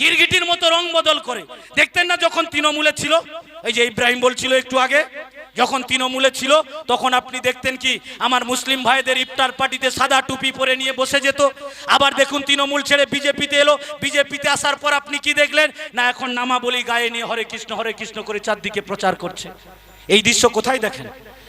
গিরগিটির মতো রং বদল করে। দেখতেন না যখন তৃণমূলে ছিল? এই যে ইব্রাহিম বলছিল একটু আগে, যখন তৃণমূলে ছিল, তখন আপনি দেখতেন কি, আমার মুসলিম ভাইদের ইফতার পার্টিতে সাদা টুপি পরে নিয়ে বসে যেত। আবার দেখুন তৃণমূল ছেড়ে বিজেপিতে এলো। বিজেপিতে আসার পর আপনি কি দেখলেন? না, এখন নামাবলী গায়ে নিয়ে হরে কৃষ্ণ হরে কৃষ্ণ করে চারদিকে প্রচার করছে। এই দৃশ্য কোথায় দেখেন?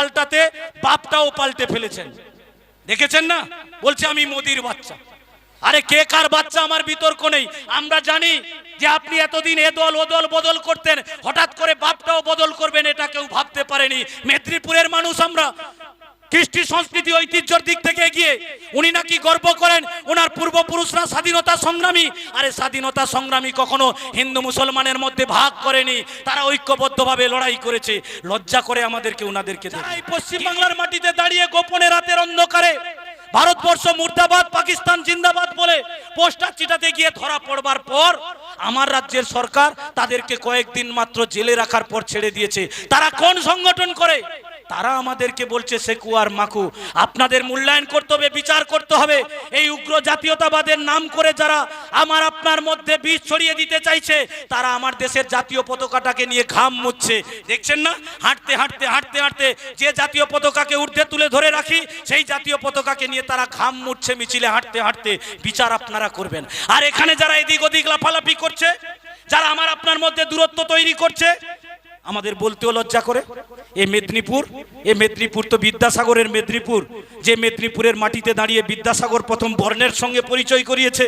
পাল্টাতে বাপটাও পাল্টে ফেলেছেন। দেখেছেন না? বলছে, আমি মোদির বাচ্চা। আরে কে কার বাচ্চা? আমার বিতর্ক নেই। আমরা জানি যে আপনি এতদিন এ দল, ও দল বদল করতেন। হঠাৎ করে বাপটাও বদল করবেন, এটা কেউ ভাবতে পারেনি। মেদিনীপুরের মানুষ আমরা। কৃষ্টি সংস্কৃতি ঐতিহ্যর দিক থেকে এগিয়ে উনি নাকি গর্ব করেন ওনার পূর্বপুরুষরা স্বাধীনতা সংগ্রামী। আরে স্বাধীনতা সংগ্রামী কখনো হিন্দু মুসলমানের মধ্যে ভাগ করেনি, তারা ঐক্যবদ্ধভাবে লড়াই করেছে। লজ্জা করে আমাদেরকে ওনাদেরকে। এই পশ্চিমবাংলার মাটিতে দাঁড়িয়ে গোপনে রাতের অন্ধকারে ভারতবর্ষ মুর্দাবাদ, পাকিস্তান জিন্দাবাদ বলে পোস্টার চিটাতে গিয়ে ধরা পড়বার পর আমার রাজ্যের সরকার তাদেরকে কয়েকদিন মাত্র জেলে রাখার পর ছেড়ে দিয়েছে। তারা কোন সংগঠন করে? তারা আমাদেরকে বলছে সেকু আর মাকু আপনাদের মূল্যায়ন করতে হবে, বিচার করতে হবে। এই উগ্র জাতীয়তাবাদের নাম করে যারা আমার আপনার মধ্যে বীজ ছড়িয়ে দিতে চাইছে, তারা আমার দেশের জাতীয় পতাকাটাকে নিয়ে ঘাম মুচ্ছে। দেখছেন না? হাঁটতে হাঁটতে হাঁটতে হাঁটতে যে জাতীয় পতাকাকে ঊর্ধ্বে তুলে ধরে রাখি, সেই জাতীয় পতাকাকে নিয়ে তারা ঘাম মুচ্ছে, মিছিলে হাঁটতে হাঁটতে বিচার আপনারা করবেন। আর এখানে যারা এদিক ওদিক লাফালাফি করছে, যারা আমার আপনার মধ্যে দূরত্ব তৈরি করছে, আমাদের বলতেও লজ্জা করে। এ মেদিনীপুর এ মেদিনীপুর তো বিদ্যাসাগরের মেদিনীপুর। যে মেদিনীপুরের মাটিতে দাঁড়িয়ে বিদ্যাসাগর প্রথম বর্ণের সঙ্গে পরিচয় করিয়েছে,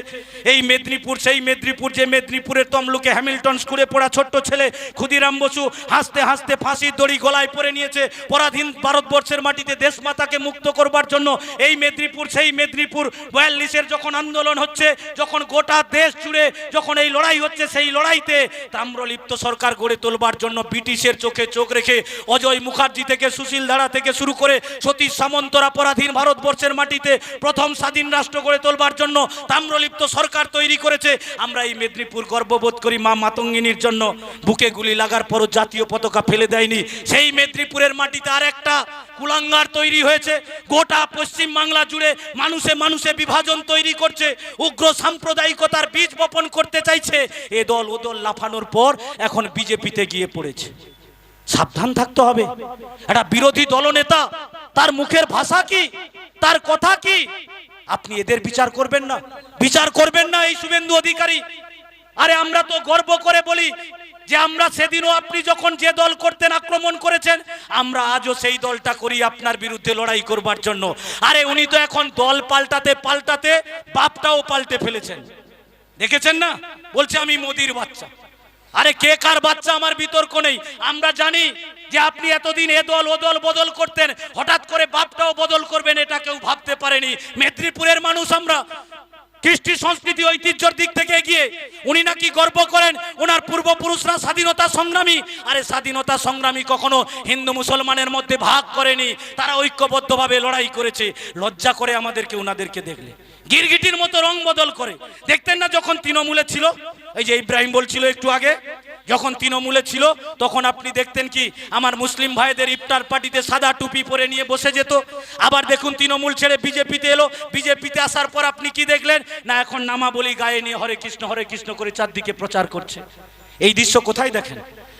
এই মেদিনীপুর, সেই মেদিনীপুর, যে মেদিনীপুরের তমলুকে হ্যামিল্টন স্কুলে পড়া ছোট্ট ছেলে ক্ষুদিরাম বসু হাসতে হাসতে ফাঁসির দড়ি গলায় পরে নিয়েছে। পরাধীন ভারতবর্ষের মাটিতে দেশমাতাকে মুক্ত করবার জন্য এই মেদিনীপুর, সেই মেদিনীপুর বয়াল্লিশের যখন আন্দোলন হচ্ছে, যখন গোটা দেশ জুড়ে যখন এই লড়াই হচ্ছে, সেই লড়াইতে তাম্রলিপ্ত সরকার গড়ে তোলবার জন্য ব্রিটিশের চোখে চোখ রেখে অজয় মুখার্জি থেকে সুশীল ধারা থেকে শুরু করে সতীশ সামন্তরা পরাধীন ভারতবর্ষের মাটিতে প্রথম স্বাধীন রাষ্ট্র গড়ে তোলবার জন্য তাম্রলিপ্ত সরকার তৈরি করেছে। আমরা এই মেদিনীপুর গর্ববোধ করি মা মাতঙ্গিনীর জন্য। বুকে গুলি লাগার পরও জাতীয় পতাকা ফেলে দেয়নি। সেই মেদিনীপুরের মাটিতে আর একটা কুলাঙ্গার তৈরি হয়েছে। গোটা পশ্চিম বাংলা জুড়ে মানুষে মানুষে বিভাজন তৈরি করছে। উগ্র সাম্প্রদায়িকতার বীজ বপন করতে চাইছে। এ দল ও দল লাফানোর পর এখন বিজেপিতে গিয়ে পড়েছে। সাবধান থাকতে হবে। একটা বিরোধী দলনেতা, তার মুখের ভাষা কি? তার কথা কি? আপনি এদের বিচার করবেন না। বিচার করবেন না এই শুভেন্দু অধিকারী। আরে আমরা তো গর্ব করে বলি যে আমরা সেদিনও আপনি যখন যে দল করতেন আক্রমণ করেছেন, আমরা আজও সেই দলটা করি আপনার বিরুদ্ধে লড়াই করবার জন্য। আরে উনি তো এখন দল পাল্টাতে পাল্টাতে বাপটাও পাল্টে ফেলেছেন। দেখেছেন না? বলছে আমি মোদির বাচ্চা। আরে কে কার বাচ্চা আমার বিতর্ক নেই? আমরা জানি যে আপনি এতদিন এ দল, ও দল বদল করতেন। হঠাৎ করে বাপটাও বদল করবেন, এটা কেউ ভাবতে পারেনি। মেদিনীপুরের মানুষ আমরা। কৃষ্টি সংস্কৃতি, ঐতিহ্যর দিক থেকে এগিয়ে উনি নাকি গর্ব করেন ওনার পূর্বপুরুষরা স্বাধীনতা সংগ্রামী। আরে স্বাধীনতা সংগ্রামী কখনো হিন্দু মুসলমানের মধ্যে ভাগ করেনি। তারা ঐক্যবদ্ধভাবে লড়াই করেছে। লজ্জা করে আমাদেরকে ওনাদেরকে দেখলে। গিরগিটির মতো রং বদল করে। দেখতেন না যখন তৃণমূলে ছিল? এই যে ইব্রাহিম বলছিল একটু আগে, যখন তৃণমূলে ছিল, তখন আপনি দেখতেন কি, আমার মুসলিম ভাইদের ইফতার পার্টিতে সাদা টুপি পরে নিয়ে বসে যেত। আবার দেখুন তৃণমূল ছেড়ে বিজেপিতে এলো। বিজেপিতে আসার পর আপনি কি দেখলেন? না, এখন নামাবলী গায়ে নিয়ে হরে কৃষ্ণ হরে কৃষ্ণ করে চারদিকে প্রচার করছে। এই দৃশ্য কোথায় দেখেন?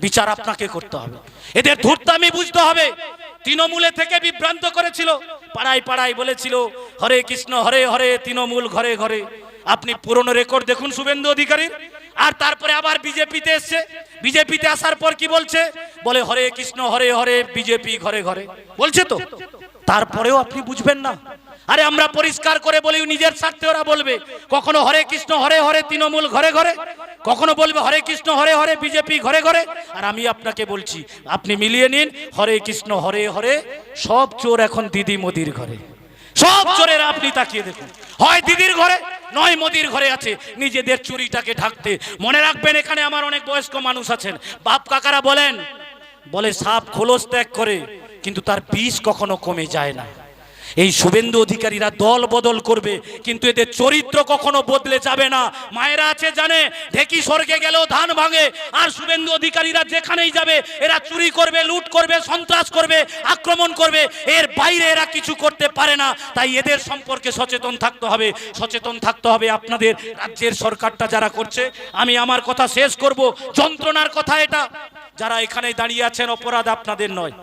বিচার আপনাকে করতে হবে। এদের ধূর্তামি বুঝতে হবে। তৃণমূলে থেকে বিভ্রান্ত করেছিল। পাড়ায় পাড়ায় বলেছিল, হরে কৃষ্ণ, হরে হরে, তৃণমূল ঘরে ঘরে। আপনি পুরনো রেকর্ড দেখুন শুভেন্দু অধিকারীর। আর তারপরে আবার বিজেপিতে এসছে। বিজেপিতে আসার পর কি বলছে? বলে, হরে কৃষ্ণ, হরে হরে, বিজেপি ঘরে ঘরে। বলছে তো। তারপরেও আপনি বুঝবেন না। আরে আমরা পরিষ্কার করে বলি, নিজের স্বার্থে ওরা বলবে, কখনো হরে কৃষ্ণ, হরে হরে, তৃণমূল ঘরে ঘরে? কখনো বলবে, হরে কৃষ্ণ, হরে হরে, বিজেপি, ঘরে ঘরে আর আমি আপনাকে বলছি, আপনি মিলিয়ে নিন, হরে কৃষ্ণ, হরে হরে, সব চোর এখন দিদি মোদির ঘরে। সব চোরের আপনি তাকিয়ে দেখুন। হয় দিদির ঘরে, নয় মোদির ঘরে আছে। নিজেদের চুরিটাকে ঢাকতে। মনে রাখবেন, এখানে আমার অনেক বয়স্ক মানুষ আছেন। বাপ কাকারা বলেন, বলে, সাপ খোলস ত্যাগ করে, কিন্তু তার বিষ কখনো কমে যায় না। এই শুভেন্দু অধিকারীরা দল বদল করবে, কিন্তু এদের চরিত্র কখনো বদলে যাবে না। মায়েরা আছে জানে, ঢেকি স্বর্গে গেলেও ধান ভাঙে, আর শুভেন্দু অধিকারীরা যেখানেই যাবে, এরা চুরি করবে, লুট করবে, সন্ত্রাস করবে, আক্রমণ করবে, এর বাইরে এরা কিছু করতে পারে না। তাই এদের সম্পর্কে সচেতন থাকতে হবে, সচেতন থাকতে হবে আপনাদের রাজ্যের সরকারটা যারা করছে। আমি আমার কথা শেষ করব, যন্ত্রণার কথা এটা। যারা এখানে দাঁড়িয়ে আছেন, অপরাধ আপনাদের নয়।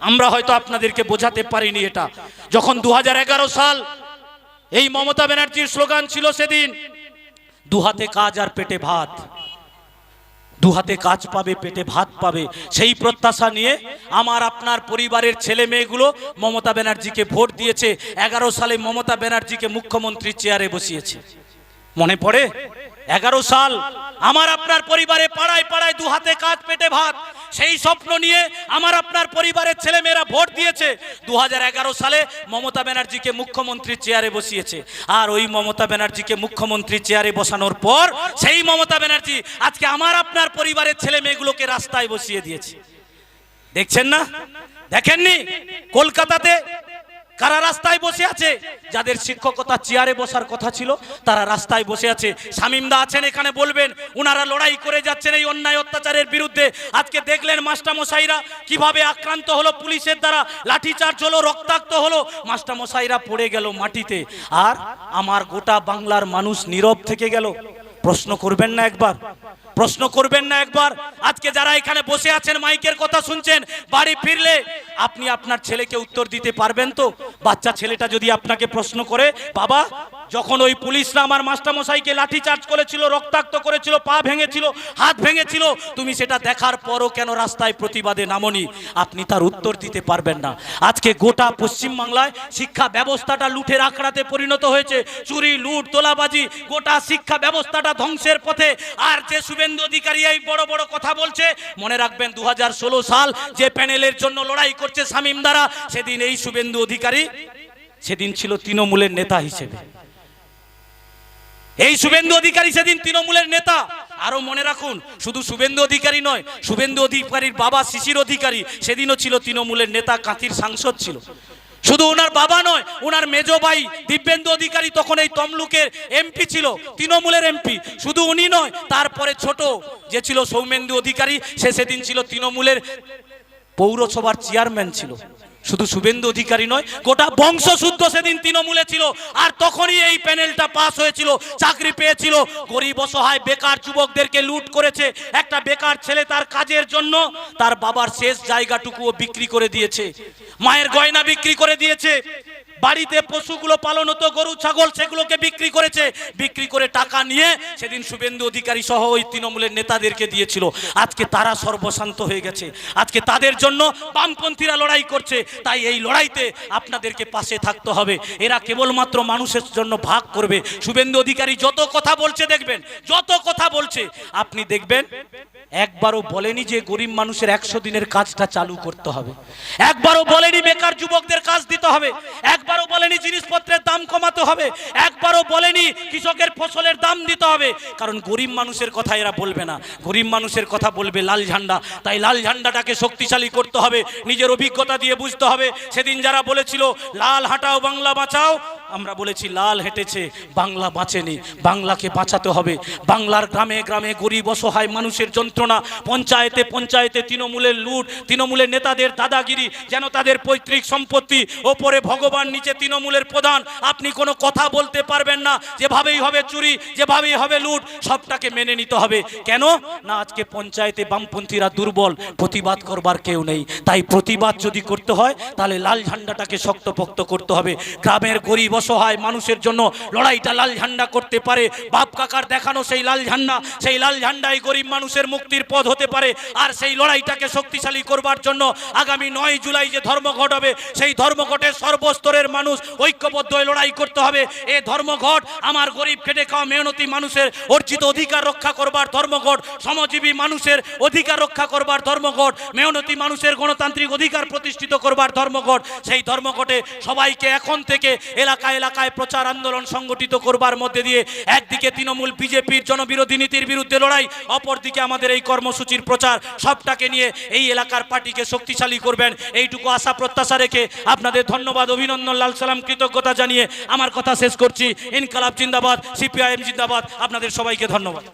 আমরা হয়তো আপনাদেরকে বোঝাতে পারিনি এটা। যখন দু হাজার এগারো সাল এই মমতা ব্যানার্জির স্লোগান ছিল সেদিন দু হাতে কাজ আর পেটে ভাত। দু হাতে কাজ পাবে, পেটে ভাত পাবে। সেই প্রত্যাশা নিয়ে আমার আপনার পরিবারের ছেলে মেয়েগুলো মমতা ব্যানার্জিকে ভোট দিয়েছে। এগারো সালে মমতা ব্যানার্জিকে মুখ্যমন্ত্রী চেয়ারে বসিয়েছে। মনে পড়ে? এগারো সাল আমার আপনার পরিবারে পাড়ায় পাড়ায় দু হাতে কাজ পেটে ভাত। সেই স্বপ্ন নিয়ে আমার আপনার পরিবারের ছেলেমেয়েরা ভোট দিয়েছে। দু হাজার এগারো সালে মমতা ব্যানার্জিকে মুখ্যমন্ত্রী চেয়ারে বসিয়েছে। আর ওই মমতা ব্যানার্জিকে মুখ্যমন্ত্রী চেয়ারে বসানোর পর সেই মমতা ব্যানার্জি আজকে আমার আপনার পরিবারের ছেলে মেয়েগুলোকে রাস্তায় বসিয়ে দিয়েছে। দেখছেন না? দেখেননি? কলকাতাতে কারা রাস্তায় বসে আছে? যাদের শিক্ষকতা চেয়ারে বসার কথা ছিল, তারা রাস্তায় বসে আছে। শামিমদা আছেন, এখানে বলবেন, উনারা লড়াই করে যাচ্ছেন এই অন্যায় অত্যাচারের বিরুদ্ধে। আজকে দেখলেন মাস্টারমশাইরা কীভাবে আক্রান্ত হলো পুলিশের দ্বারা, লাঠিচার্জ হলো, রক্তাক্ত হলো। মাস্টারমশাইরা পড়ে গেল মাটিতে। আর আমার গোটা বাংলার মানুষ নীরব থেকে গেল। প্রশ্ন করবেন না একবার। প্রশ্ন করবেন না একবার। আজকে যারা এখানে বসে আছেন, মাইকের কথা শুনছেন, বাড়ি ফিরলে আপনি আপনার ছেলেকে উত্তর দিতে পারবেন তো? বাচ্চা ছেলেটা যদি আপনাকে প্রশ্ন করে, বাবা, যখন ওই পুলিশরা আমার মাস্টারমশাইকে লাঠি চার্জ করেছিল, রক্তাক্ত করেছিল, পা ভেঙেছিল, হাত ভেঙেছিল, তুমি সেটা দেখার পরও কেন রাস্তায় প্রতিবাদে নামনি? আপনি তার উত্তর দিতে পারবেন না। আজকে গোটা পশ্চিমবাংলায় শিক্ষা ব্যবস্থাটা লুঠের আখড়াতে পরিণত হয়েছে। চুরি, লুট, তোলাবাজি, গোটা শিক্ষা ব্যবস্থাটা ধ্বংসের পথে। আর যে শুভেন্দু অধিকারী এই বড় বড় কথা বলছে। মনে রাখবেন দুহাজার ষোলো সাল যে প্যানেলের জন্য লড়াই করছে শামীম দ্বারা সেদিন এই শুভেন্দু অধিকারী, সেদিন ছিল তৃণমূলের নেতা হিসেবে। এই শুভেন্দু অধিকারী সেদিন তৃণমূলের নেতা। আরও মনে রাখুন, শুধু শুভেন্দু অধিকারী নয়, শুভেন্দু অধিকারীর বাবা শিশির অধিকারী, সেদিনও ছিল তৃণমূলের নেতা, কাঁথির সাংসদ ছিল। শুধু ওনার বাবা নয় ওনার মেজ ভাই দিব্যেন্দু অধিকারী তখন এই তমলুকের এমপি ছিল, তৃণমূলের এমপি শুধু উনি নয়, তারপরে ছোট যে ছিল সৌমেন্দু অধিকারী, সে সেদিন ছিল তৃণমূলের পৌরসভার চেয়ারম্যান ছিল। শুধু শুভেন্দু অধিকারী নয়, গোটা বংশশুদ্ধ সেদিন তৃণমূলে ছিল। আর তখনই এই প্যানেলটা পাস হয়েছিল, চাকরি পেয়েছিল। গরিব, অসহায়, বেকার যুবকদেরকে লুট করেছে। একটা বেকার ছেলে তার কাজের জন্য তার বাবার শেষ জায়গাটুকুও বিক্রি করে দিয়েছে। মায়ের গয়না বিক্রি করে দিয়েছে। বাড়িতে পশুগুলো পালন হতো, গরু, ছাগল, সেগুলোকে বিক্রি করেছে। বিক্রি করে টাকা নিয়ে সেদিন শুভেন্দু অধিকারী সহ ওই তৃণমূলের নেতাদেরকে দিয়েছিল। আজকে তারা সর্বশান্ত হয়ে গেছে। আজকে তাদের জন্য বামপন্থীরা লড়াই করছে। তাই এই লড়াইতে আপনাদেরকে পাশে থাকতে হবে। এরা কেবলমাত্র মানুষের জন্য ভাগ করবে। শুভেন্দু অধিকারী যত কথা বলছে দেখবেন, যত কথা বলছে, আপনি দেখবেন একবারও বলেনি যে গরিব মানুষের একশো দিনের কাজটা চালু করতে হবে। একবারও বলেনি বেকার যুবকদের কাজ দিতে হবে। একবারও বলেনি জিনিসপত্রের দাম কমাতে হবে, একবারও বলেনি কৃষকের ফসলের দাম দিতে হবে। কারণ গরিব মানুষের কথা এরা বলবে না। গরিব মানুষের কথা বলবে লাল ঝান্ডা। তাই লাল ঝান্ডাটাকে শক্তিশালী করতে হবে, নিজের অভিজ্ঞতা দিয়ে বুঝতে হবে। সেদিন যারা বলেছিল, লাল হাঁটাও বাংলা বাঁচাও আমরা বলেছি, লাল হেঁটেছে, বাংলা বাঁচেনি, বাংলাকে বাঁচাতে হবে। বাংলার গ্রামে গ্রামে গরিব অসহায় মানুষের যন্ত্রণা, পঞ্চায়েতে পঞ্চায়েতে তৃণমূলের লুট, তৃণমূলের নেতাদের দাদাগিরি, যেন তাদের পৈতৃক সম্পত্তি, ওপরে ভগবান, নিচে তৃণমূলের প্রধান। আপনি কোনো কথা বলতে পারবেন না, যেভাবেই হবে চুরি, যেভাবেই হবে লুট, সবটাকে মেনে নিতে হবে। কেন? না, আজকে পঞ্চায়েতে বামপন্থীরা দুর্বল, প্রতিবাদ করবার কেউ নেই। তাই প্রতিবাদ যদি করতে হয়, তাহলে লাল ঝান্ডাটাকে শক্তপোক্ত করতে হবে। গ্রামের গরিব অসহায় মানুষের জন্য লড়াইটা লাল ঝান্ডা করতে পারে। বাপ কাকার দেখানো সেই লাল ঝান্ডা, সেই লাল ঝান্ডাই গরিব মানুষের মুক্তির পথ হতে পারে। আর সেই লড়াইটাকে শক্তিশালী করবার জন্য আগামী নয় জুলাই যে ধর্মঘট হবে, সেই ধর্মঘটে সর্বস্তরের মানুষ ঐক্যবদ্ধ হয়ে লড়াই করতে হবে। এ ধর্মঘট আমার গরিব খেটে খাওয়া মেহনতি মানুষের অর্জিত অধিকার রক্ষা করবার ধর্মঘট শ্রমজীবী মানুষের অধিকার রক্ষা করবার ধর্মঘট মেহনতি মানুষের গণতান্ত্রিক অধিকার প্রতিষ্ঠিত করবার ধর্মঘট সেই ধর্মঘটে সবাইকে এখন থেকে এলাকা এলাকায় প্রচার আন্দোলন সংগঠিত করবার মধ্যে দিয়ে একদিকে তৃণমূল বিজেপির জনবিরোধী নীতির বিরুদ্ধে লড়াই, অপরদিকে আমাদের এই কর্মসূচির প্রচার, সবটাকে নিয়ে এই এলাকার পার্টিকে শক্তিশালী করবেন। এইটুকু আশা প্রত্যাশা রেখে আপনাদের ধন্যবাদ, অভিনন্দন, লাল সালাম, কৃতজ্ঞতা জানিয়ে আমার কথা শেষ করছি। ইনকালাব জিন্দাবাদ, সিপিআইএম জিন্দাবাদ, আপনাদের সবাইকে ধন্যবাদ।